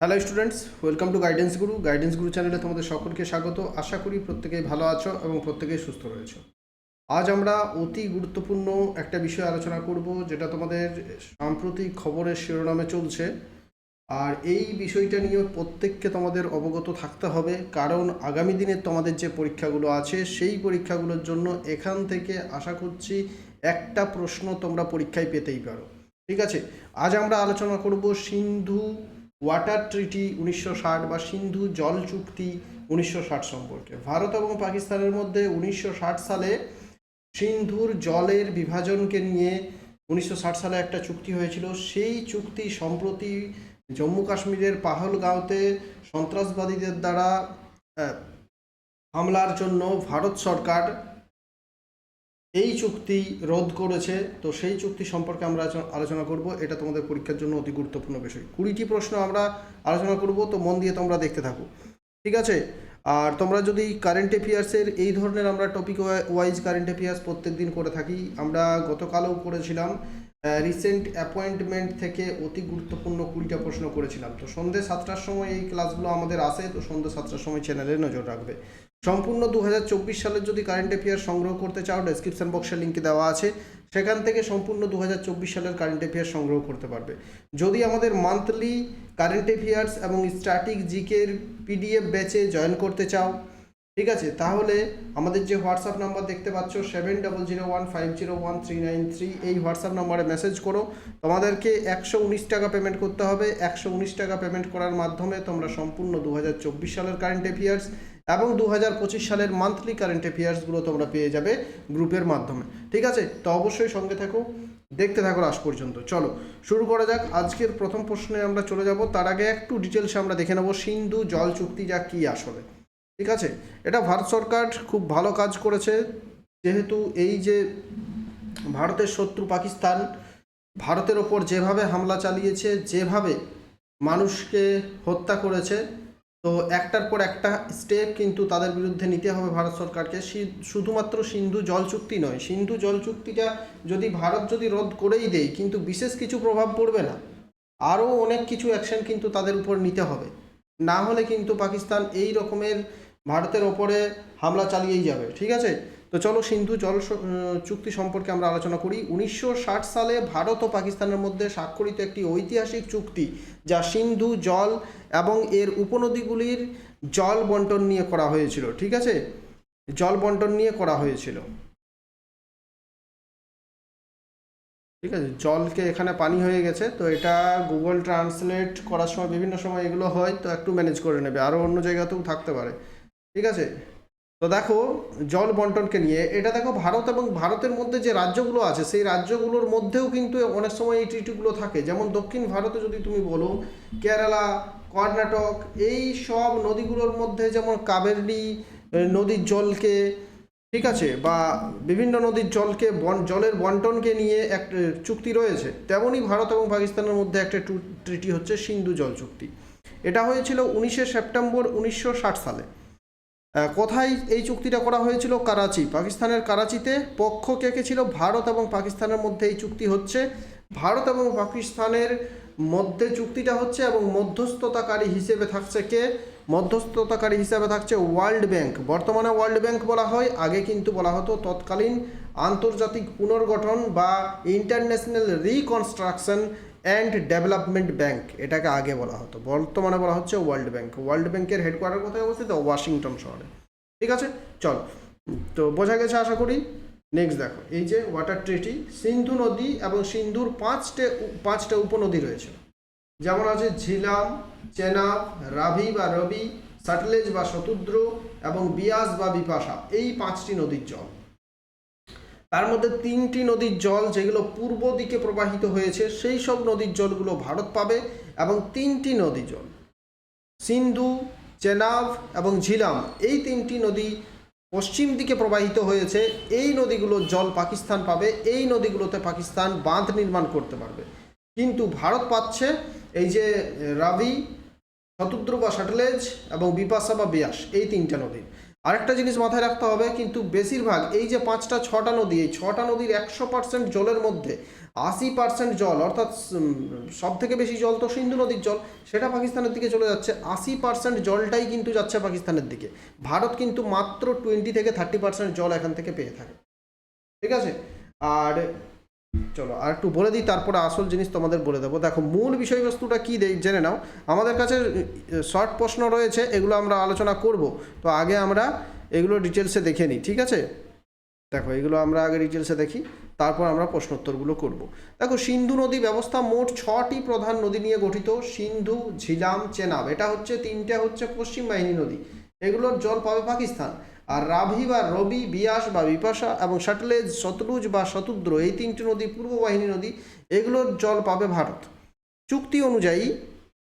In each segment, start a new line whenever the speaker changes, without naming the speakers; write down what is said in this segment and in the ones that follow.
Hello students welcome to guidance guru guidance guru চ্যানেলে তোমাদের সকলকে স্বাগত। আশা করি প্রত্যেকেই ভালো আছো এবং প্রত্যেকেই সুস্থ রয়েছো। আজ আমরা অতি গুরুত্বপূর্ণ একটা বিষয় আলোচনা করব, যেটা তোমাদের সাম্প্রতিক খবরের শিরোনামে চলছে। আর এই বিষয়টা নিয়ে প্রত্যেককে তোমাদের অবগত থাকতে হবে, কারণ আগামী দিনের তোমাদের যে পরীক্ষাগুলো আছে, সেই পরীক্ষাগুলোর জন্য এখান থেকে আশা করছি একটা প্রশ্ন তোমরা পরীক্ষায় পেতেই পারো। ঠিক আছে? আজ আমরা আলোচনা করব সিন্ধু ওয়াটার ট্রিটি উনিশশো ষাট বা সিন্ধু জল চুক্তি উনিশশো ষাট সম্পর্কে। ভারত এবং পাকিস্তানের মধ্যে উনিশশো ষাট সালে সিন্ধুর জলের বিভাজনকে নিয়ে উনিশশো ষাট সালে একটা চুক্তি হয়েছিল। সেই চুক্তি সম্প্রতি জম্মু কাশ্মীরের পাহলগাঁওতে সন্ত্রাসবাদীদের দ্বারা হামলার জন্য ভারত সরকার এই চুক্তি রোধ করেছে। তো সেই চুক্তি সম্পর্কে আমরা আলোচনা করব। এটা তোমাদের পরীক্ষার জন্য অতি গুরুত্বপূর্ণ বিষয়। কুড়িটি প্রশ্ন আমরা আলোচনা করব, তো মন দিয়ে তোমরা দেখতে থাকো। ঠিক আছে? আর তোমরা যদি কারেন্ট অ্যাফেয়ার্সের এই ধরনের আমরা টপিক ওয়াইজ কারেন্ট অ্যাফেয়ার্স প্রত্যেক দিন করে থাকি, আমরা গতকালও করেছিলাম রিসেন্ট অ্যাপয়েন্টমেন্ট থেকে অতি গুরুত্বপূর্ণ কুড়িটা প্রশ্ন করেছিলাম। তো সন্ধ্যে সাতটার সময় এই ক্লাসগুলো আমাদের আসে, তো সন্ধ্যে সাতটার সময় চ্যানেলে নজর রাখবে। সম্পূর্ণ দু হাজার চব্বিশ সালের যদি কারেন্ট অ্যাফেয়ার সংগ্রহ করতে চাও ডেসক্রিপশন বক্সে লিঙ্কে দেওয়া আছে। সেখান থেকে সম্পূর্ণ দু হাজার চব্বিশ সালের কারেন্ট অ্যাফেয়ার সংগ্রহ করতে পারবে। যদি আমাদের মান্থলি কারেন্ট অ্যাফেয়ার্স এবং স্ট্যাটিক জিকের পিডিএফ ব্যাচে জয়েন করতে চাও, ঠিক আছে? তাহলে আমাদের যে হোয়াটসঅ্যাপ নাম্বার দেখতে পাচ্ছ seven double zero one five zero one three nine three এই হোয়াটসঅ্যাপ নাম্বারে মেসেজ করো। তোমাদেরকে একশো উনিশ টাকা পেমেন্ট করতে হবে। একশো উনিশ টাকা পেমেন্ট করার মাধ্যমে তোমরা সম্পূর্ণ দু হাজার চব্বিশ সালের কারেন্ট অ্যাফেয়ার্স এবং দু হাজার পঁচিশ সালের মান্থলি কারেন্ট অ্যাফেয়ার্সগুলো তোমরা পেয়ে যাবে গ্রুপের মাধ্যমে। ঠিক আছে? তো অবশ্যই সঙ্গে থাকো, দেখতে থাকো লাস্ট পর্যন্ত। চলো, শুরু করা যাক। আজকের প্রথম প্রশ্নে আমরা চলে যাব। তার আগে একটু ডিটেলসে আমরা দেখে নেব। সিন্ধু জল চুক্তি যা কী আসলে? ঠিক আছে? এটা ভারত সরকার খুব ভালো কাজ করেছে। যেহেতু এই যে ভারতের শত্রু পাকিস্তান, ভারতের ওপর যেভাবে হামলা চালিয়েছে, যেভাবে মানুষকে হত্যা করেছে তো একটার পর একটা স্টেপ কিন্তু তাদের বিরুদ্ধে নিতে হবে ভারত সরকারকে। শুধুমাত্র সিন্ধু জল চুক্তি নয়, সিন্ধু জল চুক্তিটা যদি ভারত যদি রোধ করেই দেয়, কিন্তু বিশেষ কিছু প্রভাব পড়বে না। আরও অনেক কিছু অ্যাকশন কিন্তু তাদের উপর নিতে হবে। না হলে কিন্তু পাকিস্তান এই রকমের ভারতের ওপরে হামলা চালিয়েই যাবে, ঠিক আছে? তো চলো সিন্ধু জল চুক্তি সম্পর্কে আমরা আলোচনা করি। উনিশশো ষাট সালে ভারত ও পাকিস্তানের মধ্যে স্বাক্ষরিত একটি ঐতিহাসিক চুক্তি যা সিন্ধু জল এবং এর উপনদীগুলির জল বন্টন নিয়ে করা হয়েছিল, ঠিক আছে? জল বন্টন নিয়ে করা হয়েছিল। ঠিক আছে? জলকে এখানে পানি হয়ে গেছে, তো এটা গুগল ট্রান্সলেট করার সময় বিভিন্ন সময় এগুলো হয়, তো একটু ম্যানেজ করে নেবে। আরও অন্য জায়গাতেও থাকতে পারে। ঠিক আছে? তো দেখো জল বন্টনকে নিয়ে, এটা দেখো ভারত এবং ভারতের মধ্যে যে রাজ্যগুলো আছে, সেই রাজ্যগুলোর মধ্যেও কিন্তু অনেক সময় এই ট্রিটিগুলো থাকে। যেমন দক্ষিণ ভারতে যদি তুমি বলো, কেরালা, কর্ণাটক, এই সব নদীগুলোর মধ্যে যেমন কাবেরী নদীর জলকে, ঠিক আছে, বা বিভিন্ন নদীর জলকে, বন, জলের বন্টনকে নিয়ে এক চুক্তি রয়েছে, তেমনই ভারত এবং পাকিস্তানের মধ্যে একটা ট্রিটি হচ্ছে সিন্ধু জল চুক্তি। এটা হয়েছিল উনিশে সেপ্টেম্বর উনিশশো ষাট সালে। কোথায় এই চুক্তিটা করা হয়েছিল? করাচি। পাকিস্তানের করাচিতে পক্ষ কে কে ছিল? ভারত এবং পাকিস্তানের মধ্যে এই চুক্তি হচ্ছে। ভারত এবং পাকিস্তানের মধ্যে চুক্তিটা হচ্ছে এবং মধ্যস্থতাকারী হিসেবে থাকছে কে? মধ্যস্থতাকারী হিসেবে থাকছে ওয়ার্ল্ড ব্যাংক। বর্তমানে ওয়ার্ল্ড ব্যাংক বলা হয়। আগে কিন্তু বলা হতো তৎকালীন আন্তর্জাতিক পুনর্গঠন বা international reconstruction and development bank, এটাকে আগে বলা হতো। বর্তমানে বলা হচ্ছে ওয়ার্ল্ড ব্যাংক। ওয়ার্ল্ড ব্যাংকের হেডকোয়ার্টার কোথায় অবস্থিত? ওয়াশিংটন শহরে। ঠিক আছে? চল। তো বোঝা গেছে আশা করি? নেক্সট দেখো। এই যে ওয়াটার ট্রিটি সিন্ধু নদী এবং সিন্ধুর পাঁচটে পাঁচটা উপনদী রয়েছে। যেমন আছে ঝিলাম, চেনাব, রাভি বা রবি, সাটলেজ বা শতুদ্র এবং বিয়াস বা বিপাশা। এই পাঁচটি নদীর জল। তার মধ্যে তিনটি নদীর জল যেগুলো পূর্ব দিকে প্রবাহিত হয়েছে, সেই সব নদীর জলগুলো ভারত পাবে এবং তিনটি নদী জল, সিন্ধু, চেনাব এবং ঝিলাম, এই তিনটি নদী পশ্চিম দিকে প্রবাহিত হয়েছে। এই নদীগুলোর জল পাকিস্তান পাবে, এই নদীগুলোতে পাকিস্তান বাঁধ নির্মাণ করতে পারবে। কিন্তু ভারত পাচ্ছে এই যে রাবি শতুদ্র বা শাটলেজ এবং বিপাশা বা বিয়াস, এই তিনটা নদী আরেকটা জিনিস মাথায় রাখতে হবে, কিন্তু বেশিরভাগ এই যে পাঁচটা, ছটা নদী, এই ছটা নদীর একশো পার্সেন্ট জলের মধ্যে, আশি পার্সেন্ট জল, অর্থাৎ সব থেকে বেশি জল তো সিন্ধু নদীর জল, সেটা পাকিস্তানের দিকে চলে যাচ্ছে। আশি পার্সেন্ট জলটাই কিন্তু যাচ্ছে পাকিস্তানের দিকে। ভারত কিন্তু মাত্র টোয়েন্টি থেকে থার্টি পার্সেন্ট জল এখান থেকে পেয়ে থাকে। ঠিক আছে? আর চলো, আর একটু বলে দিই, তারপরে আসল জিনিস তোমাদের বলে দেবো। দেখো, মূল বিষয়বস্তুটা কী জেনে নাও। আমাদের কাছে শর্ট প্রশ্ন রয়েছে, এগুলো আমরা আলোচনা করব। তো আগে আমরা এগুলো ডিটেলসে দেখে নিই, ঠিক আছে? দেখো, এগুলো আমরা আগে ডিটেলসে দেখি, তারপর আমরা প্রশ্নোত্তরগুলো করব। দেখো, সিন্ধু নদী ব্যবস্থা মোট ছটি প্রধান নদী নিয়ে গঠিত, সিন্ধু, ঝিলাম, চেনাব। এটা হচ্ছে তিনটে হচ্ছে পশ্চিম বাহিনী নদী। এগুলোর জল পাবে পাকিস্তান। আর রাভি বা রবি, বিয়াস বা বিপাশা এবং শাটলেজ শতলুজ বা শতুদ্র, এই তিনটি নদী পূর্ব বাহিনী নদী, এগুলোর জল পাবে ভারত। চুক্তি অনুযায়ী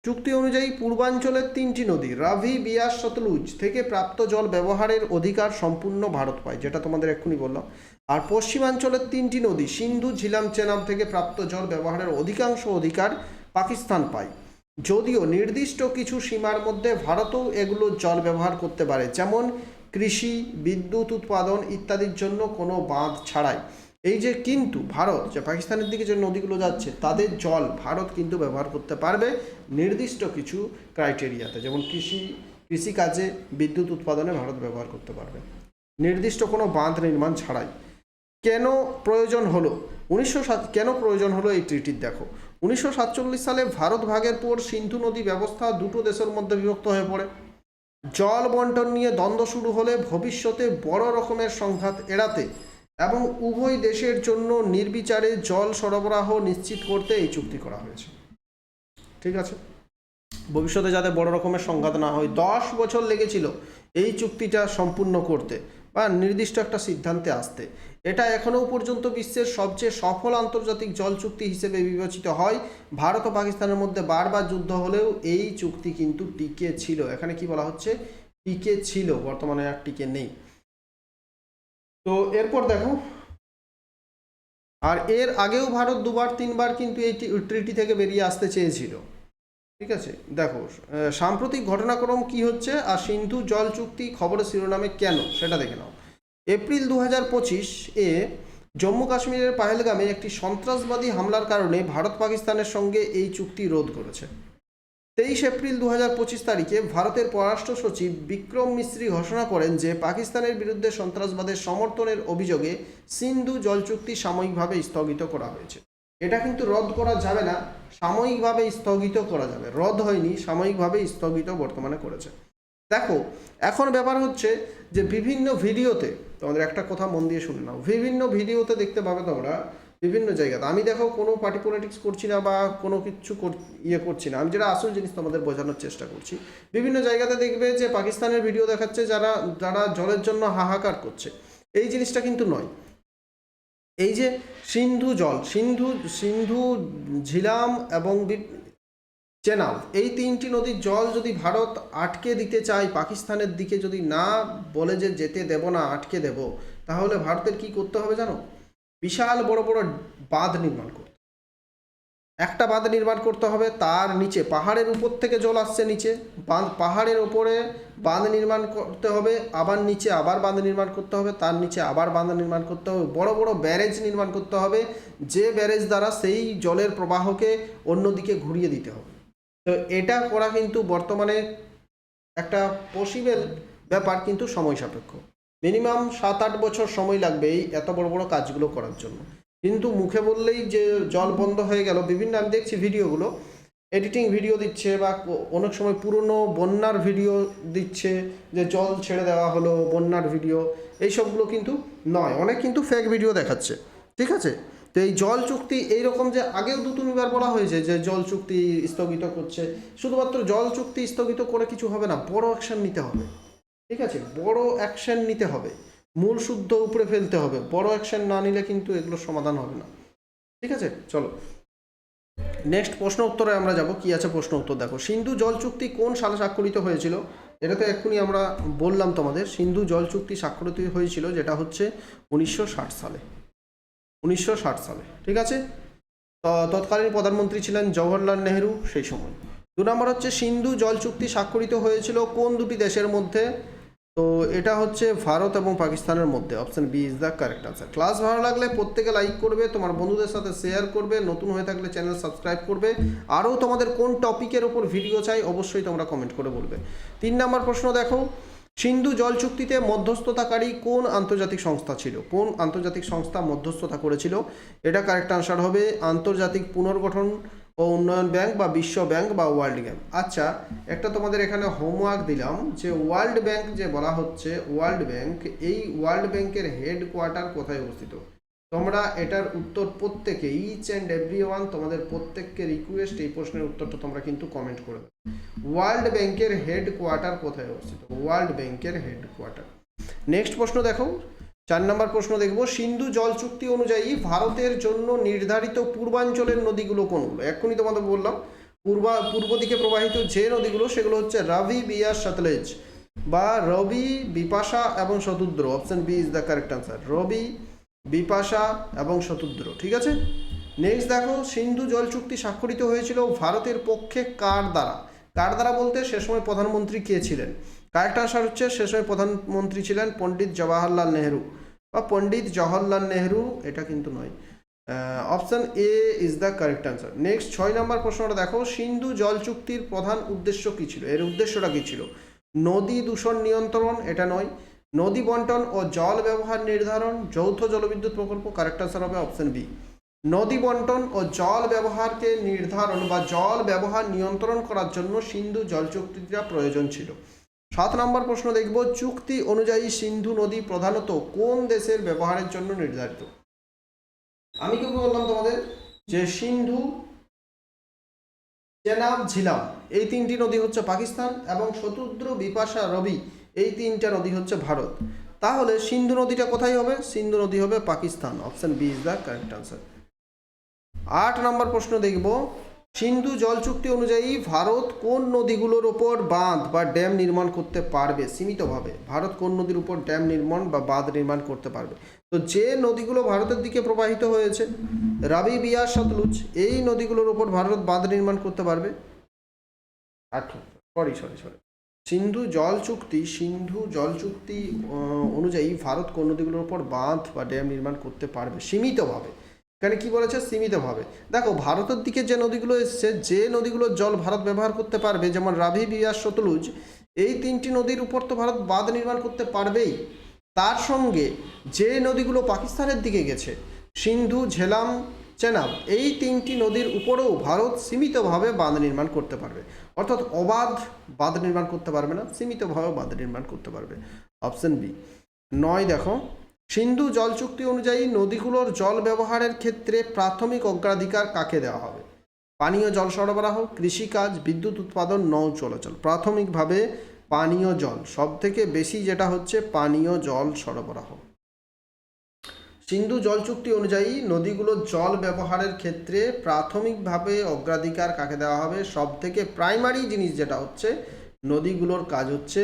চুক্তি অনুযায়ী পূর্বাঞ্চলের তিনটি নদী, রাভি, বিয়াস, সতলুজ থেকে প্রাপ্ত জল ব্যবহারের অধিকার সম্পূর্ণ ভারত পায়, যেটা তোমাদের এক্ষুনি বললাম। আর পশ্চিমাঞ্চলের তিনটি নদী, সিন্ধু, ঝিলাম চেনাব থেকে প্রাপ্ত জল ব্যবহারের অধিকাংশ অধিকার পাকিস্তান পায়। যদিও নির্দিষ্ট কিছু সীমার মধ্যে ভারতও এগুলো জল ব্যবহার করতে পারে, যেমন কৃষি, বিদ্যুৎ উৎপাদন ইত্যাদির জন্য কোনো বাঁধ ছাড়াই। এই যে কিন্তু ভারত, যে পাকিস্তানের দিকে যে নদীগুলো যাচ্ছে, তাদের জল ভারত কিন্তু ব্যবহার করতে পারবে নির্দিষ্ট কিছু ক্রাইটেরিয়াতে যেমন কৃষি, কৃষিকাজে বিদ্যুৎ উৎপাদনে ভারত ব্যবহার করতে পারবে। নির্দিষ্ট কোনো বাঁধ নির্মাণ ছাড়াই। কেন প্রয়োজন হলো? উনিশশো সাত, কেন প্রয়োজন হলো এই ট্রিটির দেখো। উনিশশো সাতচল্লিশ সালে ভারত ভাগের পর সিন্ধু নদী ব্যবস্থা দুটো দেশের মধ্যে বিভক্ত হয়ে পড়ে। জল বন্টন নিয়ে দ্বন্দ্ব শুরু হলে ভবিষ্যতে বড় রকমের সংঘাত এড়াতে এবং উভয় দেশের জন্য নির্বিচারে জল সরবরাহ নিশ্চিত করতে এই চুক্তি করা হয়েছে। ঠিক আছে? ভবিষ্যতে যাতে বড় রকমের সংঘাত না হয়, দশ বছর লেগেছিল এই চুক্তিটা সম্পূর্ণ করতে বা নির্দিষ্ট একটা সিদ্ধান্তে আসতে। এটা এখনও পর্যন্ত বিশ্বের সবচেয়ে সফল আন্তর্জাতিক জল চুক্তি হিসেবে বিবেচিত হয়। ভারত ও পাকিস্তানের মধ্যে বারবার যুদ্ধ হলেও এই চুক্তি কিন্তু টিকে ছিল। এখানে কি বলা হচ্ছে? টিকে ছিল। বর্তমানে আর টিকে নেই। তো এরপর দেখো। আর এর আগেও ভারত দুবার, তিনবার কিন্তু এই ট্রিটি থেকে বেরিয়ে আসতে চেয়েছিল। ঠিক আছে? দেখো সাম্প্রতিক ঘটনাক্রম কি হচ্ছে? আর সিন্ধু জল চুক্তি খবরের শিরোনামে কেন? সেটা দেখে নাও। এপ্রিল দু হাজার পঁচিশ এ জম্মু কাশ্মীরের পাহেলগামে একটি সন্ত্রাসবাদী হামলার কারণে ভারত পাকিস্তানের সঙ্গে এই চুক্তি রোধ করেছে। তেইশ এপ্রিল দু হাজার পঁচিশ তারিখে ভারতের পররাষ্ট্র সচিব বিক্রম মিশ্রি ঘোষণা করেন যে পাকিস্তানের বিরুদ্ধে সন্ত্রাসবাদের সমর্থনের অভিযোগে সিন্ধু জল চুক্তি সাময়িকভাবে স্থগিত করা হয়েছে। এটা কিন্তু রদ করা যাবে না, সাময়িকভাবে স্থগিত করা যাবে। রদ হয়নি, সাময়িকভাবে স্থগিত বর্তমানে করেছে। দেখো, এখন ব্যাপার হচ্ছে যে বিভিন্ন ভিডিওতে, তোমাদের একটা কথা মন দিয়ে শুনে নাও, বিভিন্ন ভিডিওতে দেখতে পাবে তোমরা বিভিন্ন জায়গাতে। আমি দেখো কোনো পার্টি পলিটিক্স করছি না বা কোনো কিছু ইয়ে করছি না। আমি যেটা আসল জিনিস তোমাদের বোঝানোর চেষ্টা করছি, বিভিন্ন জায়গাতে দেখবে যে পাকিস্তানের ভিডিও দেখাচ্ছে যারা যারা জলের জন্য হাহাকার করছে। এই জিনিসটা কিন্তু নয়। এই যে সিন্ধু জল, সিন্ধু সিন্ধু, ঝিলাম এবং চেনাব এই তিনটি নদীর জল যদি ভারত আটকে দিতে চায়, পাকিস্তানের দিকে যদি না বলে যে যেতে দেব না, আটকে দেব, তাহলে ভারতের কি করতে হবে জানো? বিশাল বড় বড় বাঁধ নির্মাণ করতে একটা বাঁধ নির্মাণ করতে হবে তার নিচে, পাহাড়ের উপর থেকে জল আসছে নিচে, বাঁধ, পাহাড়ের ওপরে বাঁধ নির্মাণ করতে হবে, আবার নিচে আবার বাঁধ নির্মাণ করতে হবে, তার নিচে আবার বাঁধ নির্মাণ করতে হবে, বড় বড় ব্যারেজ নির্মাণ করতে হবে, যে ব্যারেজ দ্বারা সেই জলের প্রবাহকে অন্যদিকে ঘুরিয়ে দিতে হবে। তো এটা করা কিন্তু বর্তমানে একটা পসিবল ব্যাপার কিন্তু সময় সাপেক্ষ। মিনিমাম সাত আট বছর সময় লাগবে এই এত বড় বড় কাজগুলো করার জন্য। কিন্তু মুখে বললেই যে জল বন্ধ হয়ে গেল, বিভিন্ন আমি দেখছি ভিডিওগুলো এডিটিং ভিডিও দিচ্ছে বা অনেক সময় পুরনো বন্যার ভিডিও দিচ্ছে যে জল ছেড়ে দেওয়া হলো বন্যার ভিডিও এইসবগুলো কিন্তু নয়। অনেক কিন্তু ফেক ভিডিও দেখাচ্ছে। ঠিক আছে? তো এই জল চুক্তি এইরকম যে আগেও দু তিনবার বলা হয়েছে যে জল চুক্তি স্থগিত করছে, শুধুমাত্র জল চুক্তি স্থগিত করে কিছু হবে না, বড় অ্যাকশন নিতে হবে। ঠিক আছে? বড় অ্যাকশন নিতে হবে। মূল শুদ্ধ উপরে ফেলতে হবে। বড় অ্যাকশন না নিলে কিন্তু এগুলো সমাধান হবে না। ঠিক আছে? চলো। নেক্সট প্রশ্ন উত্তরে আমরা যাব। কি আছে প্রশ্ন উত্তর? দেখো, সিন্ধু জল চুক্তি কোন সালে স্বাক্ষরিত হয়েছিল? এটা তো এক্ষুনি আমরা বললাম তোমাদের, সিন্ধু জল চুক্তি স্বাক্ষরিত হয়েছিল যেটা হচ্ছে উনিশশো ষাট সালে। উনিশশো ষাট সালে, ঠিক আছে? তৎকালীন প্রধানমন্ত্রী ছিলেন জওহরলাল নেহেরু সেই সময়। দু নম্বর হচ্ছে সিন্ধু জল চুক্তি স্বাক্ষরিত হয়েছিল কোন দুটি দেশের মধ্যে? তো এটা হচ্ছে ভারত এবং পাকিস্তানের মধ্যে। Option B is the correct answer. Class ভালো লাগলে প্রত্যেকে লাইক করবে, তোমার বন্ধুদের সাথে শেয়ার করবে, নতুন হয়ে থাকলে চ্যানেল সাবস্ক্রাইব করবে। আরও তোমাদের কোন টপিকের ওপর ভিডিও চাই, অবশ্যই তোমরা কমেন্ট করে বলবে। তিন নম্বর প্রশ্ন দেখো। সিন্ধু জল চুক্তিতে মধ্যস্থতাকারী কোন আন্তর্জাতিক সংস্থা ছিল? কোন আন্তর্জাতিক সংস্থা মধ্যস্থতা করেছিল? এটা কারেক্ট আনসার হবে আন্তর্জাতিক পুনর্গঠন ও উন্নয়ন ব্যাংক বা বিশ্ব ব্যাংক বা ওয়ার্ল্ড ব্যাংক। আচ্ছা একটা তোমাদের এখানে হোমওয়ার্ক দিলাম যে ওয়ার্ল্ড ব্যাংক যে বলা হচ্ছে, ওয়ার্ল্ড ব্যাংক, এই ওয়ার্ল্ড ব্যাংকের হেডকোয়ার্টার কোথায় অবস্থিত? তোমরা এটার উত্তর প্রত্যেকে ইচ অ্যান্ড এভরি ওয়ান তোমাদের প্রত্যেককে রিকোয়েস্ট এই প্রশ্নের উত্তরটা তোমরা কিন্তু কমেন্ট করে দেবে ওয়ার্ল্ড ব্যাংকের হেড কোয়ার্টার কোথায় অবস্থিত? ওয়ার্ল্ড ব্যাংকের হেড কোয়ার্টার নেক্সট প্রশ্ন দেখো। চার নম্বর প্রশ্ন দেখব। সিন্ধু জল চুক্তি অনুযায়ী ভারতের জন্য নির্ধারিত পূর্বাঞ্চলের নদীগুলো কোনগুলো? এক্ষুনি তোমাদের বললাম, পূর্বা, পূর্ব দিকে প্রবাহিত যে নদীগুলো, সেগুলো হচ্ছে রাভি বিয়ার, সতলেজ বা রবি, বিপাশা এবং Shatudra. Option B is the correct answer Ravi Bipasha এবং শতুদ্র, ঠিক আছে? নেক্সট দেখো, সিন্ধু জল চুক্তি স্বাক্ষরিত হয়েছিল ভারতের পক্ষে কার দ্বারা? কার দ্বারা বলতে সে সময় প্রধানমন্ত্রী কে ছিলেন? কারেক্ট আনসার হচ্ছে সে সময় প্রধানমন্ত্রী ছিলেন পণ্ডিত জওয়াহরলাল নেহরু। বা পণ্ডিত জওহরলাল নেহরু, এটা কিন্তু নয়। Option A is the correct answer next ছয় নম্বর প্রশ্নটা দেখো, সিন্ধু জল চুক্তির প্রধান উদ্দেশ্য কী ছিল? এর উদ্দেশ্যটা কী ছিল? নদী দূষণ নিয়ন্ত্রণ, এটা নয়। নদী বন্টন ও জল ব্যবহার নির্ধারণ, যৌথ জলবিদ্যুৎ প্রকল্প কারেক্ট আনসার হবে অপশন বি নদী বন্টন ও জল ব্যবহারকে নির্ধারণ বা জল ব্যবহার নিয়ন্ত্রণ করার জন্য সিন্ধু জল চুক্তিটা প্রয়োজন ছিল। সাত নম্বর প্রশ্ন দেখব, চুক্তি অনুযায়ী সিন্ধু নদী প্রধানত কোন দেশের ব্যবহারের জন্য নির্ধারিত? আমি কি বললাম তোমাদের যে সিন্ধু, চেনাব, ঝিলাম, এই তিনটি নদী হচ্ছে পাকিস্তান এবং শতুদ্র বিপাশা রবি এই তিনটা নদী হচ্ছে ভারত। তাহলে সিন্ধু নদীটা কোথায় হবে? সিন্ধু নদী হবে Pakistan. Option B is the correct answer. আট নম্বর প্রশ্ন দেখব। সিন্ধু জল চুক্তি অনুযায়ী ভারত কোন নদীগুলোর ওপর বাঁধ বা ড্যাম নির্মাণ করতে পারবে? সীমিতভাবে। ভারত কোন নদীর উপর ড্যাম নির্মাণ বা বাঁধ নির্মাণ করতে পারবে? তো যে নদীগুলো ভারতের দিকে প্রবাহিত হয়েছে, রাবি, বিয়ার, সতলুজ, এই নদীগুলোর উপর ভারত বাঁধ নির্মাণ করতে পারবে? সরি সরি সরি সিন্ধু জল চুক্তি, সিন্ধু জল চুক্তি অনুযায়ী ভারত কোন নদীগুলোর উপর বাঁধ বা ড্যাম নির্মাণ করতে পারবে সীমিতভাবে। এখানে কি বলেছে? সীমিতভাবে। দেখো, ভারতের দিকে যে নদীগুলো এসছে, যে নদীগুলোর জল ভারত ব্যবহার করতে পারবে, যেমন রাভি বিয়াস সতলুজ, এই তিনটি নদীর উপর তো ভারত বাঁধ নির্মাণ করতে পারবেই। তার সঙ্গে যে নদীগুলো পাকিস্তানের দিকে গেছে, সিন্ধু, ঝেলাম চেনাব। এই তিনটি নদীর উপরেও ভারত সীমিতভাবে বাঁধ নির্মাণ করতে পারবে। অর্থাৎ অবাধ বাঁধ নির্মাণ করতে পারবে না, সীমিতভাবে বাঁধ নির্মাণ করতে পারবে। Option B. নয়, দেখো, সিন্ধু জল চুক্তি অনুযায়ী নদীগুলোর জল ব্যবহারের ক্ষেত্রে প্রাথমিক অগ্রাধিকার কাকে দেওয়া হবে? পানীয় জল সরবরাহ, কৃষিকাজ, বিদ্যুৎ উৎপাদন, নৌ চলাচল। প্রাথমিকভাবে পানীয় জল সব থেকে বেশি যেটা হচ্ছে পানীয় জল সরবরাহ। সিন্ধু জল চুক্তি অনুযায়ী নদীগুলোর জল ব্যবহারের ক্ষেত্রে প্রাথমিকভাবে অগ্রাধিকার কাকে দেওয়া হবে? সব থেকে প্রাইমারি জিনিস যেটা হচ্ছে, নদীগুলোর কাজ হচ্ছে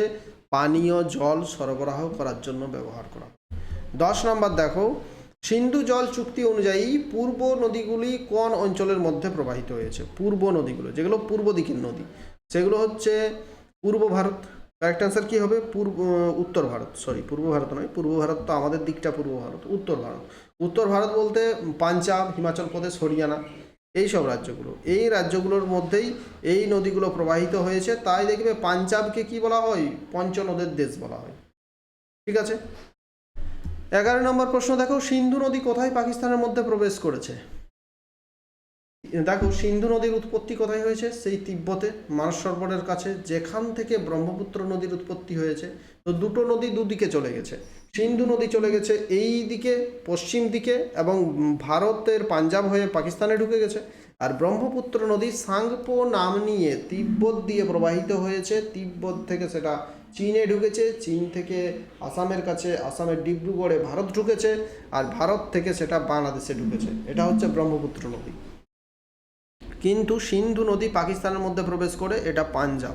পানীয় জল সরবরাহ করার জন্য ব্যবহার করা। দশ নম্বর দেখো, সিন্ধু জল চুক্তি অনুযায়ী পূর্ব নদীগুলি কোন অঞ্চলের মধ্যে প্রবাহিত হয়েছে? পূর্ব নদীগুলো, যেগুলো পূর্ব দিকের নদী, সেগুলো হচ্ছে পূর্ব ভারত কারেক্ট অ্যান্সার কী হবে? পূর্ব উত্তর ভারত সরি পূর্ব ভারত নয়, পূর্ব ভারত তো আমাদের দিকটা পূর্ব ভারত, উত্তর ভারত। উত্তর ভারত বলতে পাঞ্জাব, হিমাচল প্রদেশ, হরিয়ানা এই সব রাজ্যগুলো। এই রাজ্যগুলোর মধ্যেই এই নদীগুলো প্রবাহিত হয়েছে, তাই দেখবে পাঞ্জাবকে কি বলা হয়? পঞ্চনদের দেশ বলা হয়। ঠিক আছে? এগারো নম্বর প্রশ্ন, দেখো, সিন্ধু নদী কোথায় পাকিস্তানের মধ্যে প্রবেশ করেছে? দেখো, সিন্ধু নদীর উৎপত্তি কোথায় হয়েছে? সেই তিব্বতে, মানস সরোবরের কাছে, যেখান থেকে ব্রহ্মপুত্র নদীর উৎপত্তি হয়েছে। তো দুটো নদী দুদিকে চলে গেছে। সিন্ধু নদী চলে গেছে এই দিকে, পশ্চিম দিকে, এবং ভারতের পাঞ্জাব হয়ে পাকিস্তানে ঢুকে গেছে। আর ব্রহ্মপুত্র নদী সাংপো নাম নিয়ে তিব্বত দিয়ে প্রবাহিত হয়েছে। তিব্বত থেকে সেটা চীনে ঢুকেছে, চীন থেকে আসামের কাছে, আসামের ডিব্রুগড়ে ভারত ঢুকেছে, আর ভারত থেকে সেটা বাংলাদেশে ঢুকেছে। এটা হচ্ছে ব্রহ্মপুত্র নদী। কিন্তু সিন্ধু নদী পাকিস্তানের মধ্যে প্রবেশ করে এটা পাঞ্জাব।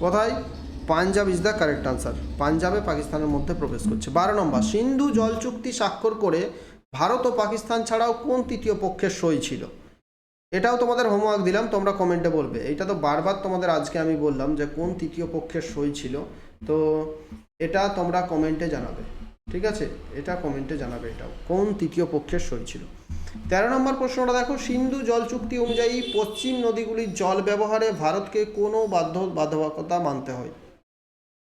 কোথায়? Punjab is the correct answer পাঞ্জাবে পাকিস্তানের মধ্যে প্রবেশ করছে। বারো নম্বর, সিন্ধু জল চুক্তি স্বাক্ষর করে ভারত ও পাকিস্তান ছাড়াও কোন তৃতীয় পক্ষের সই ছিল? এটাও তোমাদের হোমওয়ার্ক দিলাম, তোমরা কমেন্টে বলবে। এটা তো বারবার তোমাদের আজকে আমি বললাম যে কোন তৃতীয় পক্ষের সই ছিল। তো এটা তোমরা কমেন্টে জানাবে। ঠিক আছে? এটা কমেন্টে জানাবে এটাও। কোন তৃতীয় পক্ষের সই ছিল? তেরো নম্বর প্রশ্নটা দেখো, সিন্ধু জল চুক্তি অনুযায়ী পশ্চিম নদীগুলির জল ব্যবহারে ভারতকে কোনো বাধ্য, বাধ্যবাধকতা মানতে হয়।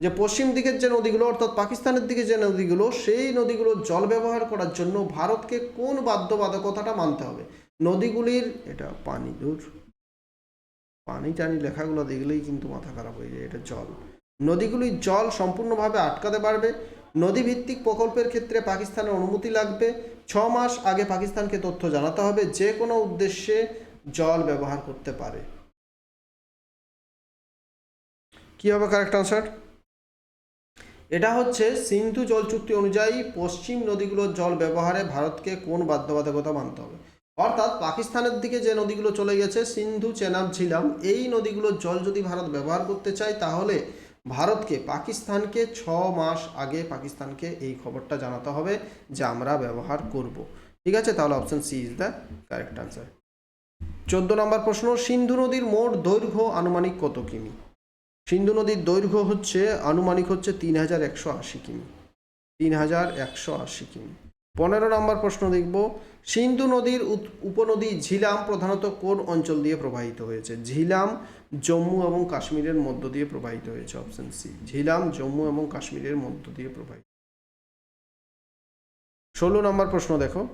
যে পশ্চিম দিকের যে নদীগুলো, অর্থাৎ পাকিস্তানের দিকে যে নদীগুলো, সেই নদীগুলোর জল ব্যবহার করার জন্য ভারতকে কোন বাধ্যবাধকতাটা মানতে হবে? নদীগুলির, এটা পানি দূর পানি টানি লেখাগুলো দেখলেই কিন্তু মাথা খারাপ হয়ে যায়, এটা জল। নদীগুলির জল সম্পূর্ণভাবে আটকাতে পারবে নদীভিত্তিক প্রকল্পের ক্ষেত্রে পাকিস্তানের অনুমতি লাগবে। ছ মাস আগে পাকিস্তানকে তথ্য জানাতে হবে, যে কোনো উদ্দেশ্যে জল ব্যবহার করতে পারে। কি হবে কারেক্ট আনসার এটা হচ্ছে, সিন্ধু জল চুক্তি অনুযায়ী পশ্চিম নদীগুলোর জল ব্যবহারে ভারতকে কোন বাধ্যবাধকতা মানতে হবে? অর্থাৎ পাকিস্তানের দিকে যে নদীগুলো চলে গেছে, সিন্ধু, চেনাব, ঝিলাম, এই নদীগুলোর জল যদি ভারত ব্যবহার করতে চায়, তাহলে ভারতকে, পাকিস্তানকে ছ মাস আগে পাকিস্তানকে এই খবরটা জানাতে হবে যে আমরা ব্যবহার করব। ঠিক আছে? তাহলে option C is the correct answer চোদ্দ নম্বর প্রশ্ন, সিন্ধু নদীর মোট দৈর্ঘ্য আনুমানিক কত কিমি? সিন্ধু নদীর দৈর্ঘ্য হচ্ছে, আনুমানিক হচ্ছে তিন হাজার একশো আশি কিমি। তিন হাজার একশো আশি কিমি। পনেরো নম্বর প্রশ্ন দেখব। সিন্ধু নদীর উপনদী ঝিলাম প্রধানত কোন অঞ্চল দিয়ে প্রবাহিত হয়েছে? ঝিলাম, জম্মু এবং কাশ্মীরের মধ্য দিয়ে প্রবাহিত হয়েছে অপশন সি ঝিলাম, জম্মু এবং কাশ্মীরের মধ্য দিয়ে প্রবাহিত ষোলো নম্বর প্রশ্ন দেখো।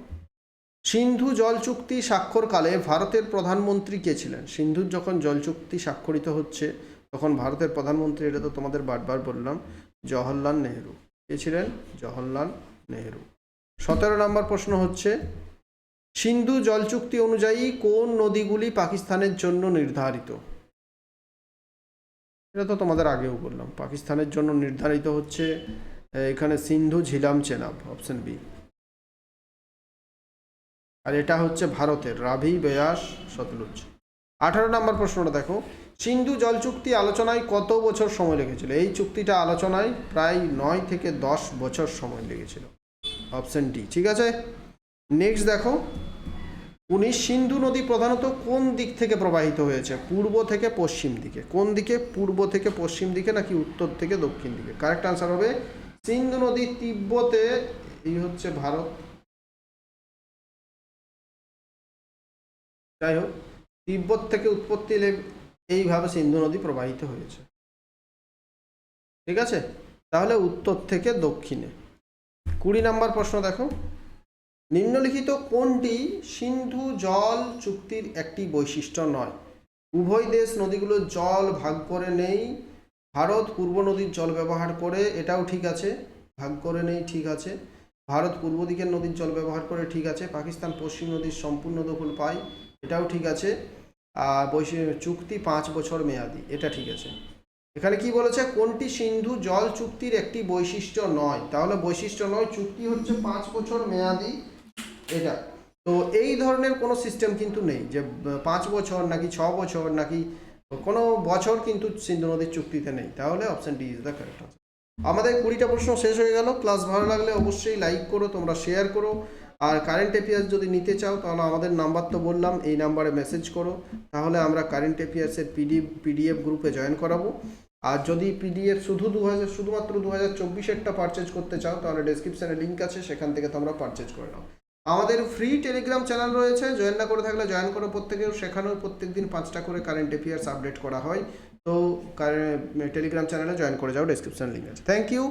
সিন্ধু জল চুক্তি স্বাক্ষরকালে ভারতের প্রধানমন্ত্রী কে ছিলেন? সিন্ধুর যখন জল চুক্তি স্বাক্ষরিত হচ্ছে, তখন ভারতের প্রধানমন্ত্রী, এটা তো তোমাদের বারবার বললাম, জওহরলাল নেহেরু। কে ছিলেন? জওহরলাল নেহেরু। সতেরো নম্বর প্রশ্ন হচ্ছে, সিন্ধু জল চুক্তি অনুযায়ী কোন নদীগুলি পাকিস্তানের জন্য নির্ধারিত? এটা তো তোমাদের আগেও বললাম, পাকিস্তানের জন্য নির্ধারিত হচ্ছে এখানে সিন্ধু, ঝিলাম, চেনাব, অপশন বি। আর এটা হচ্ছে ভারতের, রাভি, বেয়াস সতলুজ আঠারো নম্বর প্রশ্নটা দেখো, সিন্ধু জল চুক্তি আলোচনায় কত বছর সময় লেগেছিল? এই চুক্তিটা আলোচনায় প্রায় নয় থেকে দশ বছর সময় লেগেছিল। অপশন ডি ঠিক আছে? নেক্সট দেখো, উনিশ সিন্ধু নদী প্রধানত কোন দিক থেকে প্রবাহিত হয়েছে? পূর্ব থেকে পশ্চিম দিকে। কোন দিকে? পূর্ব থেকে পশ্চিম দিকে নাকি উত্তর থেকে দক্ষিণ দিকে? কারেক্ট আনসার হবে সিন্ধু নদী তিব্বতে, এই হচ্ছে ভারত। যাই হোক, তিব্বত থেকে উৎপত্তি এইভাবে সিন্ধু নদী প্রবাহিত হয়েছে। ঠিক আছে? তাহলে উত্তর থেকে দক্ষিণে। কুড়ি নাম্বার প্রশ্ন দেখো। নিম্নলিখিত কোনটি সিন্ধু জল চুক্তির একটি বৈশিষ্ট্য নয়? উভয় দেশ নদীগুলো জল ভাগ করে নেই। ভারত পূর্ব নদীর জল ব্যবহার করে, এটাও ঠিক আছে, ভাগ করে নেই, ঠিক আছে। ভারত পূর্ব দিকের নদীর জল ব্যবহার করে, ঠিক আছে। পাকিস্তান পশ্চিম নদীর সম্পূর্ণ দখল পায়, এটাও ঠিক আছে। আর চুক্তি পাঁচ বছর মেয়াদি, এটা ঠিক আছে। এখানে কি বলেছে? কোনটি সিন্ধু জল চুক্তির একটি বৈশিষ্ট্য নয়? তাহলে বৈশিষ্ট্য নয়, চুক্তি হচ্ছে পাঁচ বছর মেয়াদি। এটা। তো এই ধরনের কোনো সিস্টেম কিন্তু নেই যে, পাঁচ বছর নাকি ছ বছর নাকি কোনো বছর কিন্তু সিন্ধু নদীর চুক্তিতে নেই। তাহলে option D is the correct আমাদের কুড়িটা প্রশ্ন শেষ হয়ে গেল। ক্লাস ভালো লাগলে অবশ্যই লাইক করো, তোমরা শেয়ার করো। আর কারেন্ট অ্যাফেয়ার্স যদি নিতে চাও, তাহলে আমাদের নাম্বার তো বললাম, এই নাম্বারে মেসেজ করো। তাহলে আমরা কারেন্ট অ্যাফেয়ার্সের পিডি পিডিএফ গ্রুপে জয়েন করাবো। আর যদি পিডিএফ শুধু দু হাজার, শুধুমাত্র দু হাজার চব্বিশেরটা পারচেজ করতে চাও, তাহলে ডেসক্রিপশানে লিঙ্ক আছে, সেখান থেকে তোমরা পারচেজ করে নাও। আমাদের ফ্রি টেলিগ্রাম চ্যানেল রয়েছে জয়েন না করে থাকলে জয়েন করো প্রত্যেকেও, সেখানেও প্রত্যেক দিন পাঁচটা করে কারেন্ট অ্যাফেয়ার্স আপডেট করা হয়। তো টেলিগ্রাম চ্যানেলে জয়েন করে যাও ডেসক্রিপশন লিঙ্ক আছে। থ্যাংক ইউ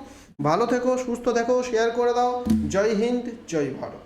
ভালো থেকো, সুস্থ থেকো শেয়ার করে দাও, জয় হিন্দ, জয় ভারত।